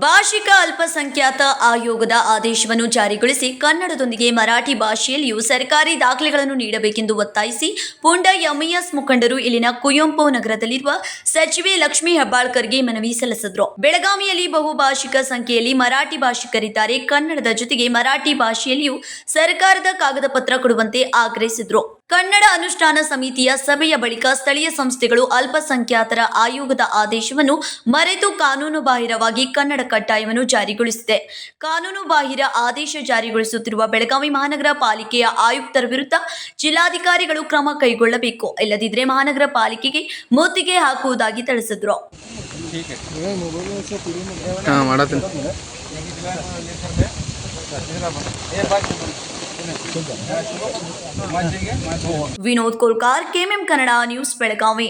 ಭಾಷಿಕ ಅಲ್ಪಸಂಖ್ಯಾತ ಆಯೋಗದ ಆದೇಶವನ್ನು ಜಾರಿಗೊಳಿಸಿ ಕನ್ನಡದೊಂದಿಗೆ ಮರಾಠಿ ಭಾಷೆಯಲ್ಲಿಯೂ ಸರ್ಕಾರಿ ದಾಖಲೆಗಳನ್ನು ನೀಡಬೇಕೆಂದು ಒತ್ತಾಯಿಸಿ ಪುಂಡ ಎಂಇಎಸ್ ಮುಖಂಡರು ಇಲ್ಲಿನ ಕುವೆಂಪು ನಗರದಲ್ಲಿರುವ ಸಚಿವೆ ಲಕ್ಷ್ಮೀ ಹೆಬ್ಬಾಳ್ಕರ್ಗೆ ಮನವಿ ಸಲ್ಲಿಸಿದ್ರು. ಬೆಳಗಾವಿಯಲ್ಲಿ ಬಹುಭಾಷಿಕ ಸಂಖ್ಯೆಯಲ್ಲಿ ಮರಾಠಿ ಭಾಷಿಕರಿದ್ದಾರೆ. ಕನ್ನಡದ ಜೊತೆಗೆ ಮರಾಠಿ ಭಾಷೆಯಲ್ಲಿಯೂ ಸರ್ಕಾರದ ಕಾಗದ ಪತ್ರ ಕೊಡುವಂತೆ ಆಗ್ರಹಿಸಿದ್ರು. ಕನ್ನಡ ಅನುಷ್ಠಾನ ಸಮಿತಿಯ ಸಭೆಯ ಬಳಿಕ ಸ್ಥಳೀಯ ಸಂಸ್ಥೆಗಳು ಅಲ್ಪಸಂಖ್ಯಾತರ ಆಯೋಗದ ಆದೇಶವನ್ನು ಮರೆತು ಕಾನೂನು ಬಾಹಿರವಾಗಿ ಕನ್ನಡ ಕಡ್ಡಾಯವನ್ನು ಜಾರಿಗೊಳಿಸಿದೆ. ಕಾನೂನು ಬಾಹಿರ ಆದೇಶ ಜಾರಿಗೊಳಿಸುತ್ತಿರುವ ಬೆಳಗಾವಿ ಮಹಾನಗರ ಪಾಲಿಕೆಯ ಆಯುಕ್ತರ ವಿರುದ್ಧ ಜಿಲ್ಲಾಧಿಕಾರಿಗಳು ಕ್ರಮ ಕೈಗೊಳ್ಳಬೇಕು. ಇಲ್ಲದಿದ್ದರೆ ಮಹಾನಗರ ಪಾಲಿಕೆಗೆ ಮುತ್ತಿಗೆ ಹಾಕುವುದಾಗಿ ತಿಳಿಸಿದ್ರು. Vinod Kolkar KMM Kannada news Belagavi